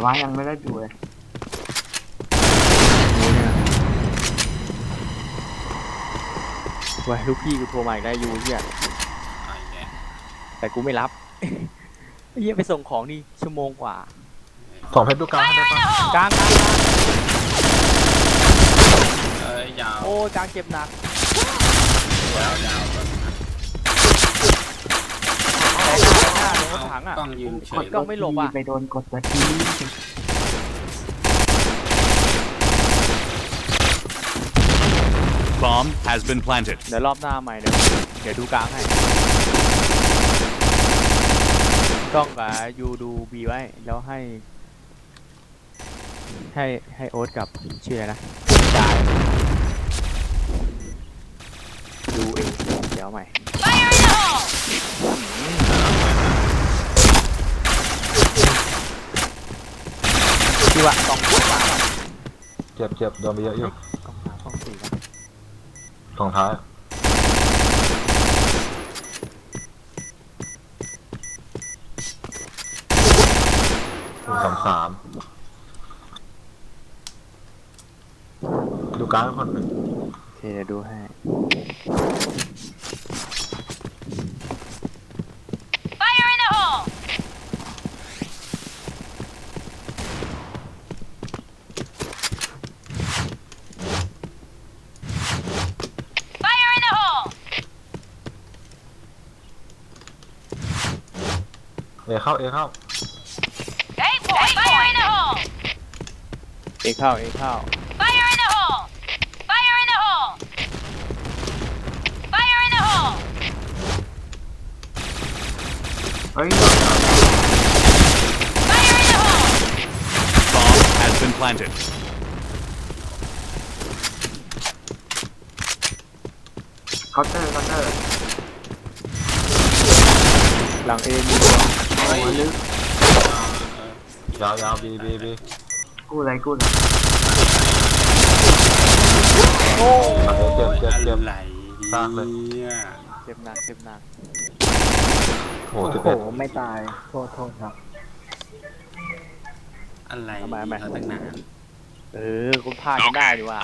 ไหนว่ายังไม่ได้ดูเลยนี่เนี่ยเว้ยลูกพี่กูโทรมาอีกได้วยูเฮียเอาอีกแล้วแต่กูไม่รับ เฮียไปส่งของนี่ชั่วโมงกว่าส่งเพชรดูกลางให้ได้ปะกลางกลางกลางเอ้ยยาวโอ้ยกลางเจ็บหนักยาวยาวก่อนนะ หน้าโดน รถถังอะ กล้องยืนเฉยดกล้องไม่หลบอะ ไปโดนกดตัวที Bomb has been planted. เดี๋ยวรอบหน้าใหม่เดี๋ยวเดี๋ยวดูกลางให้กล้องกับยูดูบีไว้ แล้วให้ ให้ให้โอ๊ตกับชื่ออะไรนะจายดูเองเดี๋ยวใหม่ ที่ว่ากล้องสามอะเจ็บเจ็บโดนไปเยอะอยู่กล้องสามกล้องสี่ครับส่งท้ายสามสามดูกลางให้คนหนึ่งโอเคเดี๋ยวดูให้ เอเข้าเอเข้าเอเข้าเอเข้าเฮ้ย Bomb has been planted. เคาน์เตอร์เคาน์เตอร์หลังเอมีเยลึกยาวยาวบีบีบีกู้อะไรกู้อะไรโอ้เจ็บเจ็บเจ็บไรสร้างเลยเจ็บหนักเจ็บหนักโอ้โหไม่ตายโทษโทษครับ อะไรอามาตั้งนานเออคุณพลาดกันได้ดีว่า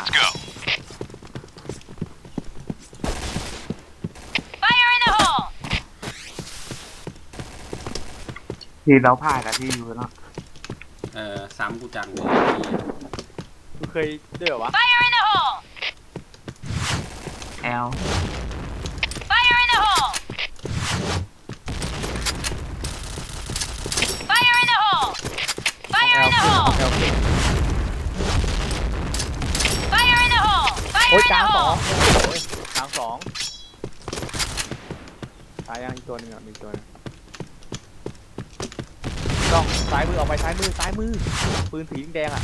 Go. ทีเราพลาดอะที่อยู่แล้วเออซ้ำกูจังเลยคุณเคยด้วยเหรอวะแอลห้องแอลเก่งห้องแอลเก่งโอ้ยกลางสองโอ้ยกลางสองตายยังอีกตัวหนึงอะมีอีกตัวหนึง ต้องซ้ายมือออกไปซ้ายมือซ้ายมือ ปืนสีแดงๆอะ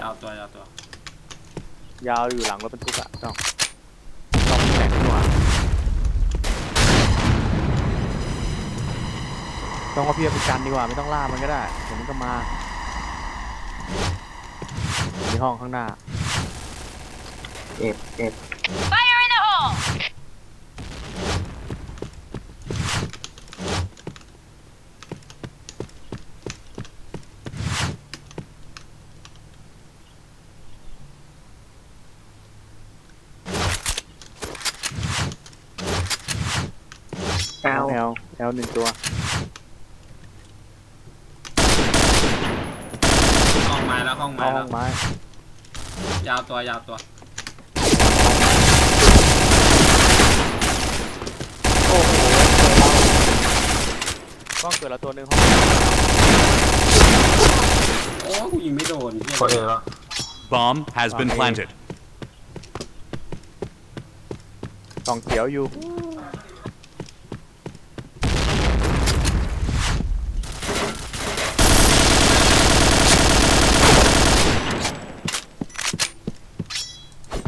ยาวตัวยาวตัวยาวอยู่หลังรถบรรทุกอะต้องต้องแข่งดีกว่าต้องเอาพี่เอาไปกันดีกว่าไม่ต้องล่ามันก็ได้เดี๋ยวมันก็มาในห้องข้างหน้าเจ็บเแอลแอลแอลหนึ่งตัว ห้องไม้แล้วห้องไม้เข้าห้แล้อวงไม้ยาวตัวยาวตัวโอ้โหกล้องเกิดแล้วตัวหนึ่งห้องโอ้กูยิงไม่โดนเหี้ยก็เอแล้ว Bomb has been planted. กล่องเขียวอยู่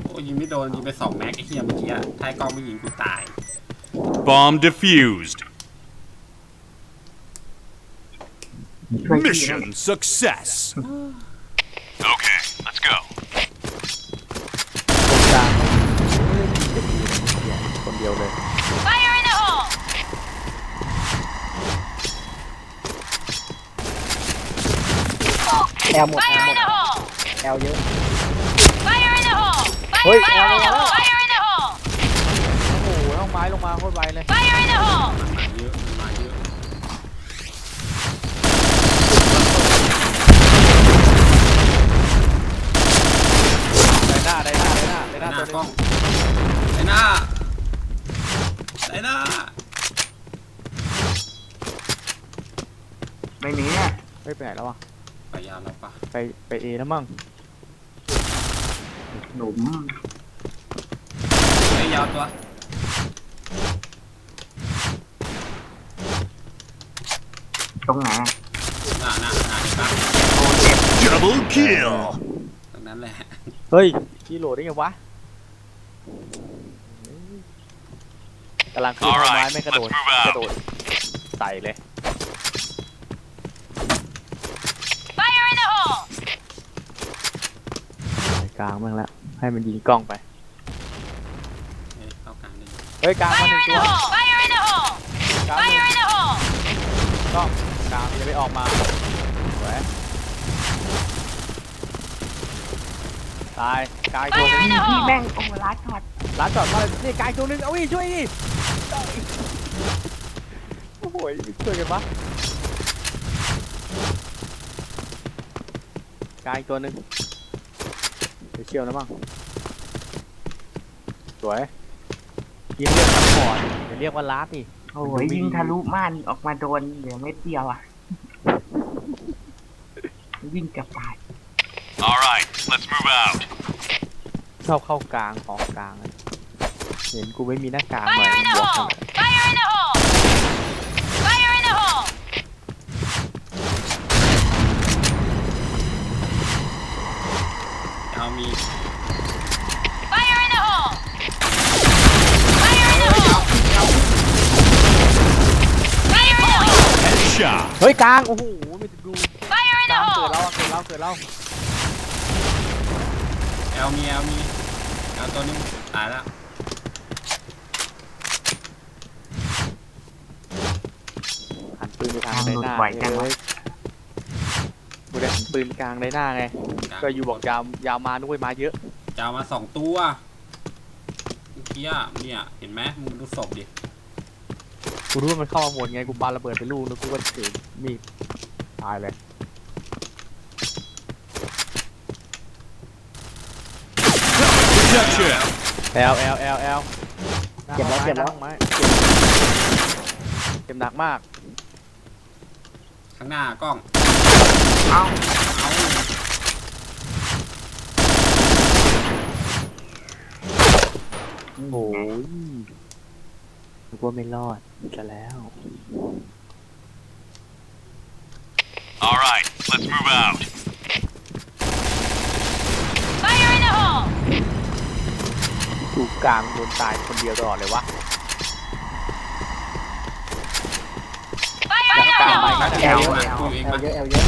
โอ้ยิงไม่โด นยิงไปสองแม็กไอ้เหี้ยเมื่อกี้อะท้ายกล้องไม่ยิงกูตาย Bomb defused. ช่วยพี่นะ Mission success. Okay, let's go. ตรงกลางเฮ้ยจะดีเนี่ยคนเดียวเลย Fire in the hole! แอลหมดแอล Fire หม in ด the hole! แอลเยอะ Fire in the hole! Ôi, Fire, eo in the quá. hole! Fire in the hole! โอ้โหห้องไม้ลงมาโคตรไวเลย Fire in the hole! มาเยอะมาเยอะได้หน้าได้หน้าได้หน้าได้หไอ้น้าหน้าตัวหนึกล้องงไอ้หน้าไอ้หน้าไม่มีอะเฮ้ยไปไหนแล้ววะไปยาวแล้วปะไปไปเอแล้วมั้ง หลุมไอ้ยาวตัว ตรงไหนอะหน้าหน้าหน้าเห็นปะโอ้เจ็บ Double kill. ตรงนั้นแหละ เฮ้ยพี่โหลดได้ไงวะกำลังขึ้นห้องไม้ Alright, ไม่กระโดด let's move out. กระโดดใส่เลย Fire in the hole! ใส่ กลางมั่งละให้มันยิงกล้องไปเอ้ยเข้ากลางได้อยู่เฮ้ยกลางมา Fire หนึ่ง in ตั the ว hole! Fire in the hole! กลางหนึ่ง Fire in the hole! กล้องกลางจะไม่ออกมาสวยตายกลางอีกตัวหนึ Fire ง in the พี่ hole! แม่งโอ้ร้านช็อตร้านจอดมานี่กลางอีกตัวหนึงเอาอีกช่วยอีกโอ้โหช่วยกันปะกลางอีกตัวหนึง ไปเชี่ยวนะมั้งสวยยิงเรียกซัพพอร์ตอย่าเรียกว่าลาดนี่โอ้ยยิงทะลุม่านออกมาโดนเหลือเม็ดเดียวอะ วิ่งเกับตาย All right, let's move out. ชอบเข้ากลางออกกลางอะเห็นกูไม่มีหน้ากากหน่อย Fire in the บวก hole! Fire in the hole! Fire in the hole! เอา มี Fire in the hole! Fire in the hole! Fire in the hole! Headshot. เฮ้ยกลางโอ้โหไม่ดู Fire in ก the ลางเกิด hole! แล้วอะเกิดแล้วเกิดแล้วแอลมีแอลมีแอลตัวนึงตายแล้วหันปืนไปทางไดหน้าทางหลุดไหวจังวะ เลยกูได้หันปืนกลางไดหน้าไง ก็อยู่บอกยาวยาวมาด้วยมาเยอะจะเอามาสองตัวเมื่อกี้อะเนี่ย เห็นไหมมึงดูศพดิ กูรู้ว่ามันเข้ามาหมดไงกูปาระเบิดไปลูกแล้วกูก็ถือมีดตายเลย Protection. แอลแอลแอลแอลเจ็บแล้วเจ็บแล้ว ไม้เจ็บหนักมากข้างหน้ากล้อง เอ้า เอา โอ้ยนึกว่าไม่รอดจะแล้ว All right, let's move out. Fire in the hole! อยู่กลางโดนตายคนเดียวตลอดเลยวะ Fire in the กลาง hole! ไปก็แอแอลลมากูเองแอมาลเยอะแอลเยอะ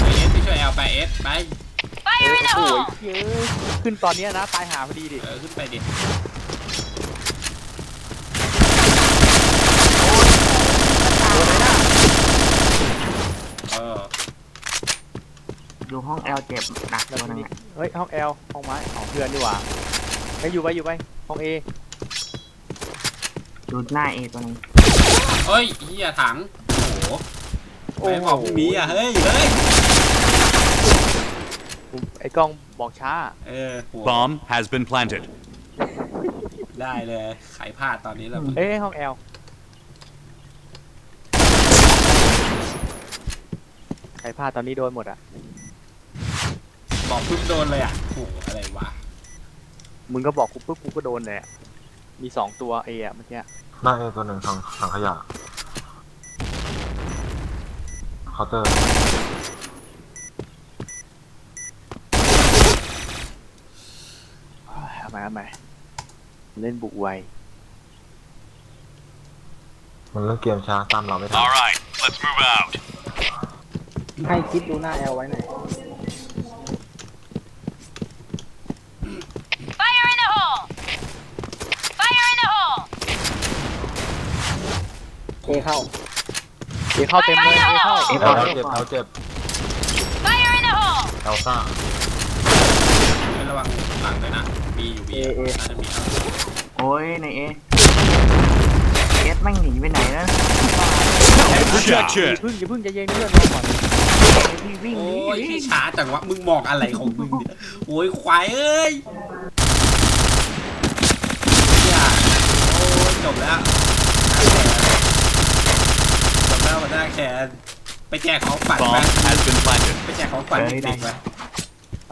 ไปเอสไปช่วยแอลไปเอสไป Fire in the โอ้ย hole! เย้ยขึ้นตอนเนี้ยนะตายหาพอดีดิเออขึ้นไปดิเอออยู่ห้องแอลเจ็บหนักตัวนึงอะเฮ้ยห้องแอลห้องไม้ของเพื่อนดีกว่าไปอยู่ไปอยู่ไปห้องเอดูหน้าเอตัวนึงเฮ้ยเฮียถังโอ้โหไม่บอกพรุ่งนี้อะเฮ้ยเฮ้ย ไอ้กล้องบอกช้า เออโห Bomb has been planted. ได้เลยขายพลาดตอนนี้แล้วมึงเอ้ยห้องแอลใครพลาดตอนนี้โดนหมดอะ บอกปุ๊บโดนเลยอะโหอะไรวะมึงก็บอกกูปุ๊บกูก็โดนเลยอะมีสองตัวเออะเมื่อกี้หน้าเอตัวหนึ่งทางทางขยะเคาน์เตอร์ ทำไมทำไมเล่นบุกไว มันเล่นเกมช้าตามเราไม่ทัน All right, let's move out. ให้คิดดูหน้าแอลไว้หน่อย Fire in the hole! Fire in the hole! เอเข้า เอเข้าเต็มเลย เอเข้า เอแอเข้าลเจ็บแอลเจ็บเอลซ่าเฮ้ยระวังหลังด้วยนะ บีอยู่บีเอเอน่าจะมีเอาโอ้ยในเอเอสแม่งหนีไปไหนแล้วอย่า Headshot. เพึ่งอย่าเพึ่งใจเย็นเพื่อนรอก่อนพี่วิ่งโอ้หนียพี่ช้าจังวะมึงมองอะไรของมึงเนี่ยโอ้ยควายเอ้ยอย่าโอ้ยจบแล้วจบแล้วหัวหน้าแคนไปแจกของฝัน Bomb ไป has been planted. ไปแจกของขวัญเด็กๆไป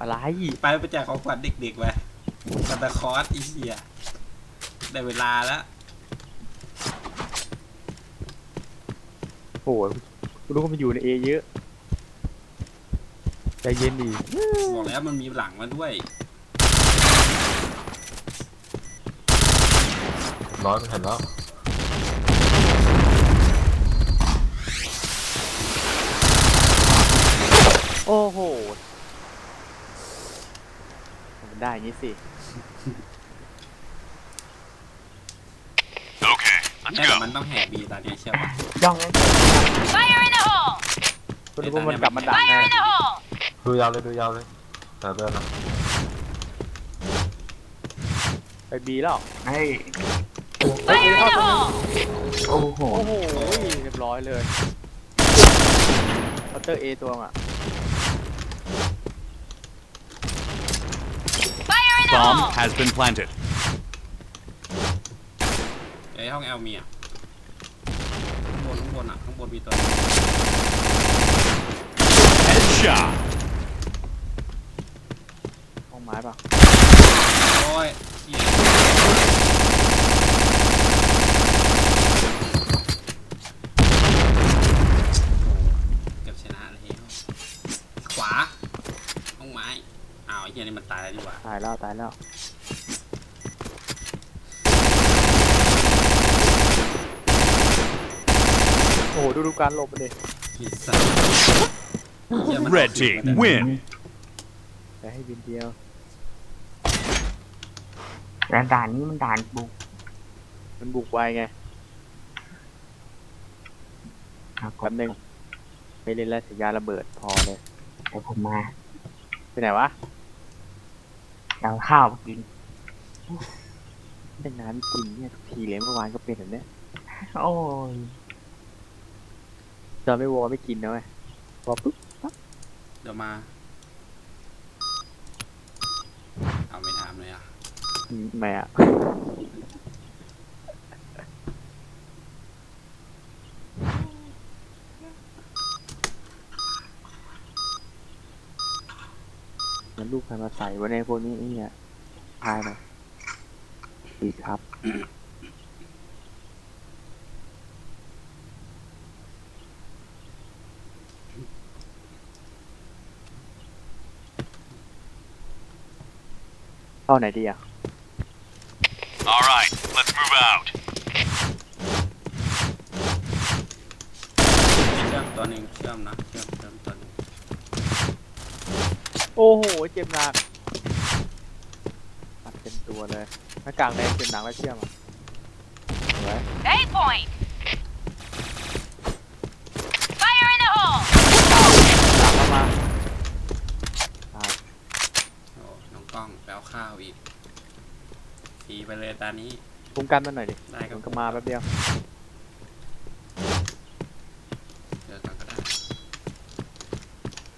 อะไรไปไปแจกของขวัญเด็กๆไป ซันตาคลอสอีเสียได้เวลาแล้ว โอ้ยกูรู้ว่ามันอยู่ในเอเยอะ ใจเย็นดิบอกแล้วมันมีหลังมาด้วย ร้อยมันเห็นแล้ว โอ้โห มันได้อย่างนี้สิ Okay, let's แน่แต่ go. มันต้องแห่บีตอนนี้เชื่อป่ะย่องเลย Fire in the hole! กูรู้ว่ามันกลับมาดัก Fire ไง in the hole! ดูยาวเลยดูยาวเลยแต่เดินนะไปบีแล้วเฮ้ย Fire in the hole! โอ้โห โอ้โห เรียบร้อยเลยเคาน์เตอร์เอตัวอะ Fire in the Bomb hole! has been planted. ไอ้ห้องแอลมีอะข้างบนข้างบนอะข้างบนมีตัว Headshot. ห้องไม้ป่ะโอ้ยเหี้ยเกือบชนะแล้วขวาห้องไม้อ้าวไอ้ เหี้ยนี่มันตายแล้วดีกว่าตายแล้วตายแล้วโอ้โหดูดูการหลบมันดิไอ้สัสเหี้ยมัน Red team win. ไปให้บินเดียวแต่ด่านนี้มันด่านบุกมันบุกไวไงครับแป๊บนึงไม่เล่นแล้วสัญญาณระเบิดพอเลย เดี๋ยวผมมา ไปไหนวะ เอาข้าวมากินเป็นน้ำกินเนี่ยทุกทีเลยเมื่อวานก็เป็นแบบเนี้ยโอ้ยตอนไม่วอไม่กินนะเว้ยพอปุ๊บเดี๋ยวมา เอาไม่ถามเลยอะ อืมไม่อะมันลูก ใครมาใส่ไว้ในพวกนี้ไอ้เนี่ยพายมาดีครับ เข้าไหนดีอะ All right, let's move out. เชื่อมตัวหนึ่งเชื่อมนะเชื่อมเชื่อมตัวหนึง โอ้โห เจ็บหนักอัดเต็มตัวเลยหน้ากากแดงเจ็บหนักแล้วเชื่อมอะสวย Eight point! Fire in the hole! หลังเข้ามาโอ้น้องกล้องแปลวข้าวอีกทีไปเลยตานี้คุ้มกันมันหน่อยดิได้ครับมันก็มาแป๊บเดียว เจอกันก็ได้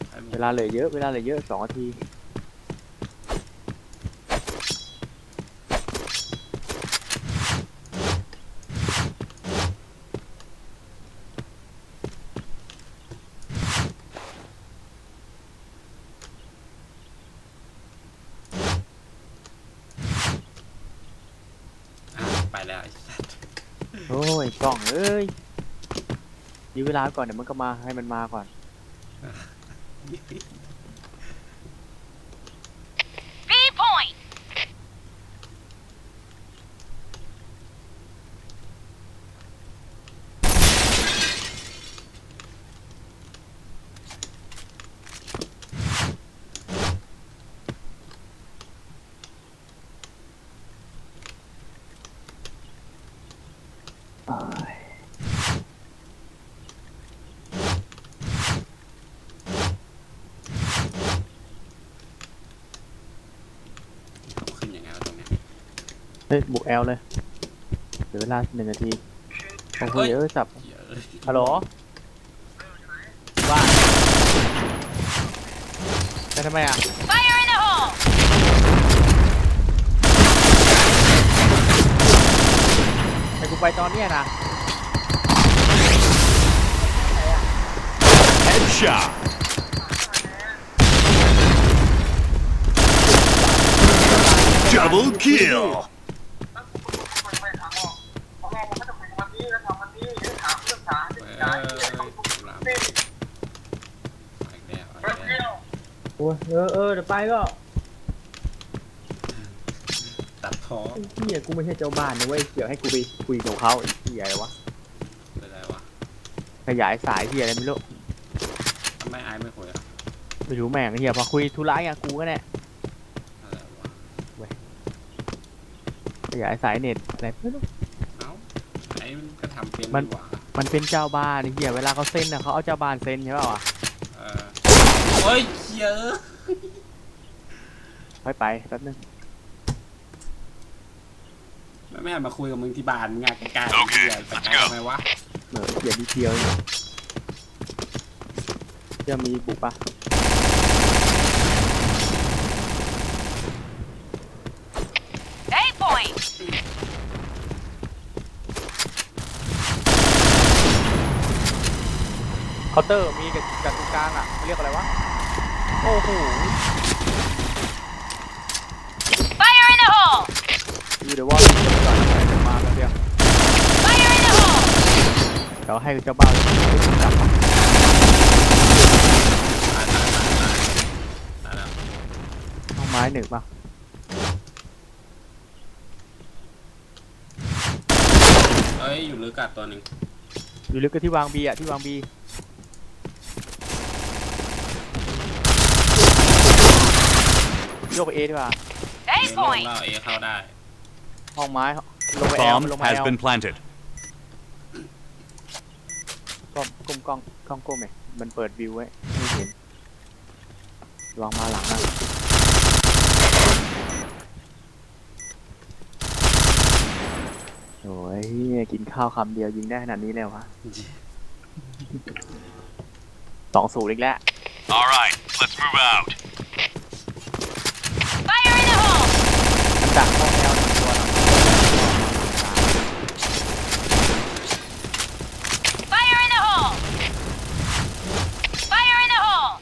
ไปหมด เวลาเหลือเยอะ เวลาเหลือเยอะสองนาทีอะไปแล้วไอ้สัสโอ้ยกล้องเอ้ยยื้อเวลาก่อนเดี๋ยวมันก็มาให้มันมาก่อน Uh... ฮ้ยบุกแอลเลยเหลือเวลาหนึ่งนาทีโอ้โหเออสับเหี้ยเอ้ยฮัลโหลว่าไปทำไมอะ Fire in the hole! ให้กูไปตอนเนี้ยนะ Headshot. Double kill. เอ้ย เอาละไปแล้วไปแล้วโอ้ยเออเออเดี๋ยวไปก็ตัดท้อไอ้เฮียกูไม่ใช่เจ้าบ้านนะเว้ยเดี๋ยวให้กูไปคุยกับเขาไอ้เหี้ยอะไรวะเป็นไรวะขยายสายเหี้ยอะไรไม่รู้ทำไมไอ้ไม่คุยอะไม่รู้แม่งไอ้เหี้ยพอคุยธุระอย่างกูก็แน่อะไรวะขยายสายเน็ตอะไรไม่รู้ เอ้าไอ้มันก็ทำเป็นมันดีกว่า มันเป็นเจ้าบ้านไอ้เหี้ยเวลาเขาเซ็นอะเขาเอาเจ้าบ้านเซ็นใช่ป่าวะเออโอ้ยเหี้ยอะค่อยไปแป๊บนึงไม่ไม่หันมาคุยกับมึงที่บ้านงานใกล้ๆโอเคหี้ย let's ไป go ทำไมวะ เหมือนเหี้ยนิดเดียวเองจะมีบุกปะ A point! เคาน์เตอร์มีกับกับตรงกลางอะเขาเรียกอะไรวะ โอ้โห Fire in the hole! อยู่เดี๋ยวว่าเดี๋ยวก่อนนะเดี๋ยวมาแป๊บเดียว Fire in the hole! เดี๋ยวให้เจ้าบ้านจับมาตายตายตายตายตายแล้วห้องไม้หนึ่งป่ะ เอ้ยอยู่ลึกกัดตัวหนึ่งอยู่ลึกก็ที่วางบีอะที่วางบี โยกไปเอดีกว่าเอ A ลง point! แล้วเอเข้าได้ห้องไม้ลงไปแอล Bomb ลงมาแอ has ล been planted. ก้มก้มกล้องกล้องก้มไงมันเปิดวิวไว้ไม่เห็นลองมาหลังนะโอ้ยกินข้าวคำเดียวยิงได้ขนาดนี้แล้ววะสองศูนย์อีกแล้ว All right, let's move out. Fire in the hole! มันดักห้องแอลหนึ่งตัวนะ Fire in the hole! Fire in the hole!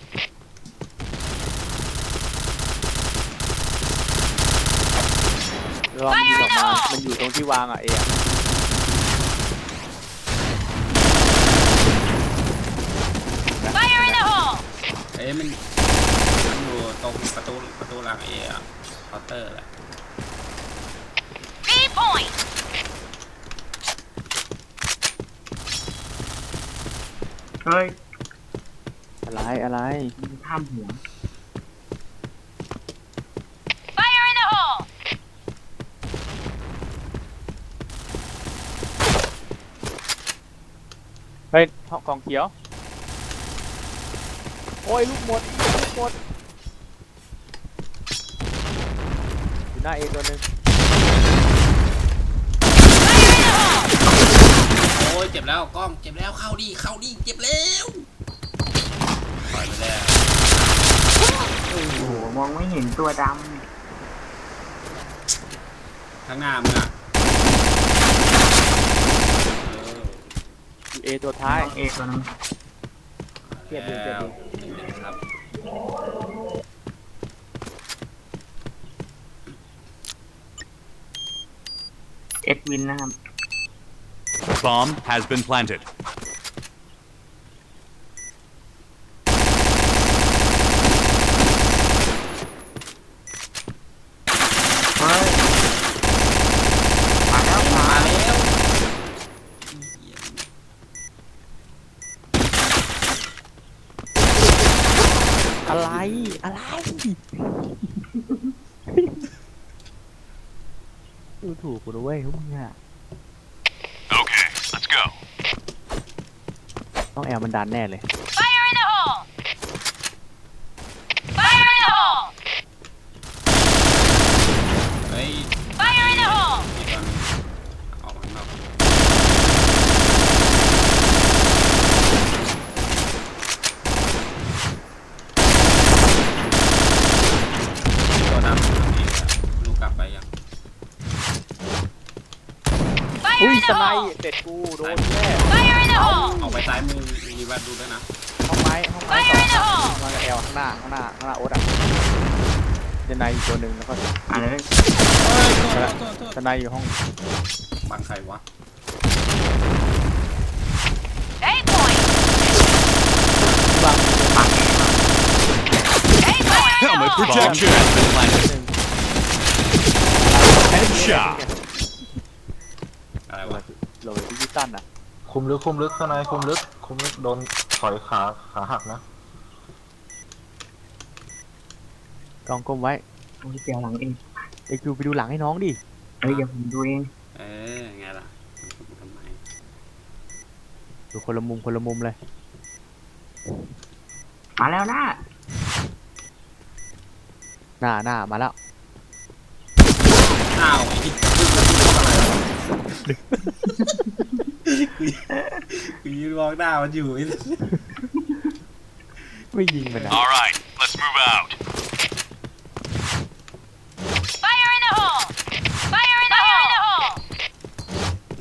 ลองยิงออกมา มันอยู่ตรงที่ วางอะเอะ Fire in the hole! เอ้ยมันมันอยู่ตรงประตูประตูหลังเออะเคาน์เตอร์แหละ B point! เฮ้ยอะไรอะไรมันข้ามหัว Fire in the hole! เฮ้ยห้องกองเขียว โอ้ยลูกหมดลูกหมดอยู่หน้าเอตัวหนึ่งโอ้ยเจ็บแล้วกล้องเจ็บแล้วเข้าดิเข้าดิเจ็บแล้วปล่อยไปแล้วโอ้โหมองไม่เห็นตัวดข้างหน้ามึงอะ เอออยู่เอตัวำท้ายน้องเอกตัวนึงเก็บดูเก็บดูหนึ่งหนึ่งครับเอ็ดวินนะครับ Bomb has been planted. ต้องแอลมันดันแน่เลย Fire in the hole! Fire in the hole! เฮ้ย Fire in the hole! อนออ้างตัวน้ำตัวนี้ลูกกลับไปยัง Fire อุ้ย in ส the ไนเด็ดกูโดนแมือมีแวดดูด้วยนะห้องไม้ห้องไม้ Fire สอง in the hole! มากับแอลข้างหน้าข้างหน้าข้างหน้าโอ๊ตอะสไนอีกตัวหนึ่งแล้วก็อะไรเฮ้ยโทษโทษโทษสไนอยู่ห้องบังใครวะ Eight point! วาง Eight point! Helmet hole! protection has been planted. Headshot. อะไรวะโหลดดิจิตัลอะ คุมลึกคุมลึกข้างในคุมลึกคุมลึกโดนถอยขาขาหักนะกองก้มไว้ โอ้ยเดี๋ยวหลังเองไอคิวไปดูหลังให้น้องดิ เฮ้ยเดี๋ยวผมดูเองเออไงล่ะทำไมดูคนละมุมคนละมุมเลย มาแล้วนะหน้าหน้ามาแล้ว อ้าวไอ้ที่ กูยืนมองหน้ามันอยู่ไอ้ไม่ยิงมันนะ All right, let's move out. Fire in the hole! Fire in the hole!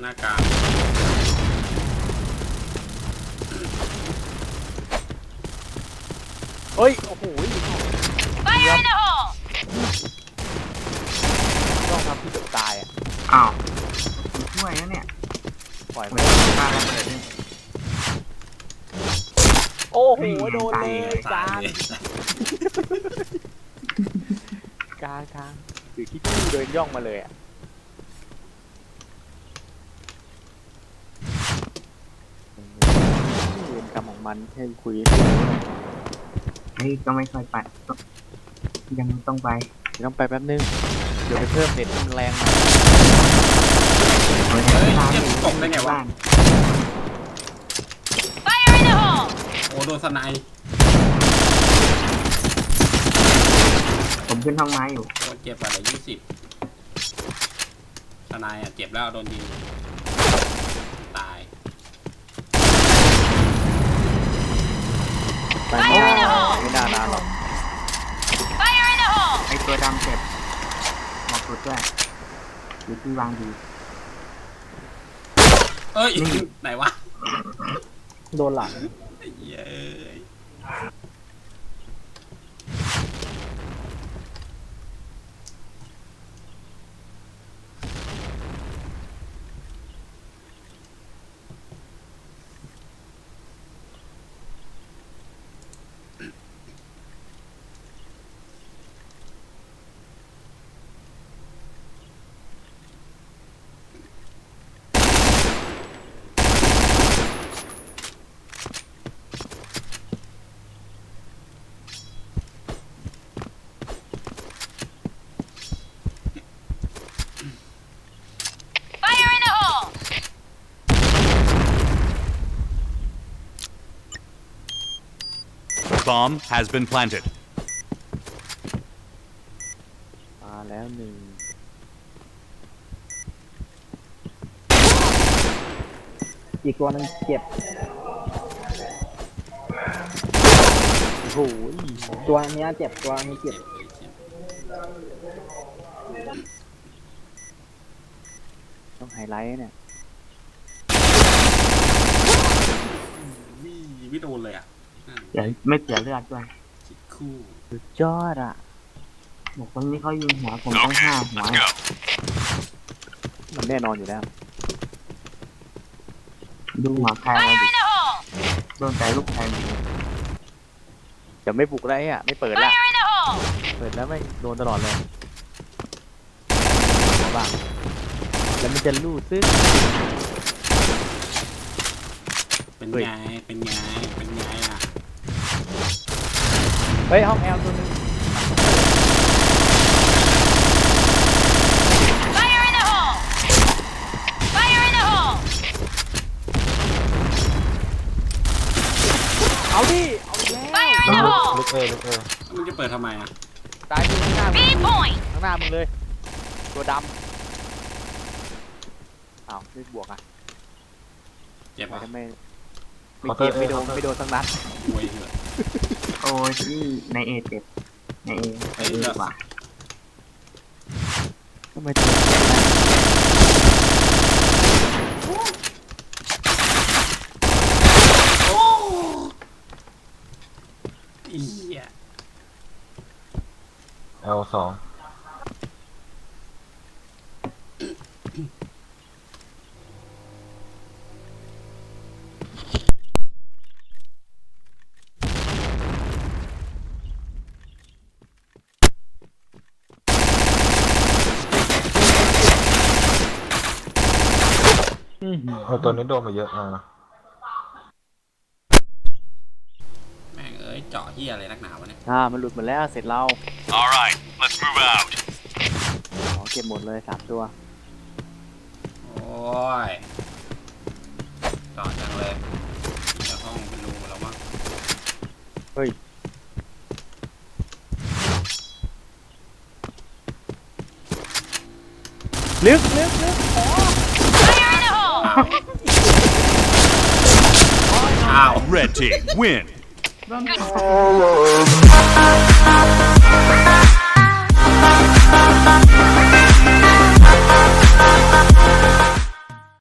หน้ากาก เฮ้ยโอ้โห Fire in the hole! ต้องทำที่เกือบตายอะ อ้าวผมช่วยแล้วเนี่ย ปล่อย ไม่ มัน ได้ปาระเบิดเลย โอ้โหโดนเลย กตาลายงเลยกลางกลางคือที่ที่เดินย่องมาเลยอะเวรกรรมของมันให้คุยเฮ้ยก็ไม่ค่อยไปก็ยังต้องไปเดี๋ยวต้องไปแป๊บนึง เดี๋ยวไปเพิ่มเน็ตให้มันแรงหน่อยเฮ้ยเฮ้ยร้านเหี้ยอยู่ตกได้ไงวะบ้าน Fire in the hole! โอ้โดนสไนป์ ผม ขึ้นห้องไม้อยู่โดนเจ็บอะไรยี่สิบสไนป์อะเจ็บแล้วโดนยิงตาย ไปไม่ได้ไม่นานนานหรอก Fire in the hole! ไอตัวดำเจ็บบอกสุดด้วยอยู่ที่วางดีเอ้ยนี่ไหนวะ โดนหลังไอ้เหี้ยเอ้ย Bomb has been planted. มาแล้วหนึ่ง อีกตัวหนึงเจ็บโอ้โหตัวเนี้ยเจ็บตัวนี้เจ็บ ต้องไฮไลท์เนี่ยวิ่งไม่โดนเลยอะ อะเดี๋ยวไม่เสียเลือดด้วยคิดคู่สุดยอดอะบอกคนนี้เขายิงหัวผมต้อง Okay, ห้าหัว let's go. มันแน่นอนอยู่แล้ว ดูหัวใครเรา Fire ดิ in the hole! โดนแต่ลูกแทงยิงจะไม่บุกแล้วไอ้อะ ไม่เปิดละ Fire in the hole! เปิดแล้วไม่โดนตลอดเลยหัวบ้างแล้วมันจะลู่ซึ่งเป็นเฮ้ยไงเป็นไงเป็นไงอะ เฮ้ยห้องแอลตัวนึง Fire in the hole! Fire in the hole! เอาดิ เอาอีกแล้ว Fire in ลึ the ก hole! ลึกเอลึกเอมึงจะเปิดทำไมอะตายดูข้างหน้ามึ B ง point! ข้างหน้ามึงเลย ตัวดำอ้าวไม่บวกอะเจ็บทำไมอะทำไมไม่เจ็บไม่โดนไม่โดนสักนัดป่วยเหอะ โอ้ที่ในเอเจ็บในเอไปเอดีกว่าทำไมถึงโอ้อี๋เอาสอง เออตัวนี้โดนมาเยอะนะแม่งเอ้ยเจาะเหี้ยอะไรนักหนาวะเนี่ยอ่ามันหลุดหมดแล้วเสร็จเรา All right, let's move out. ขอเก็บหมดเลยสามตัวโอ้ยเจาะจังเลยมีแต่ห้องเป็นรูแล้วมั้งเฮ้ยลึกลึกลึก Fire Ow. Red team, win.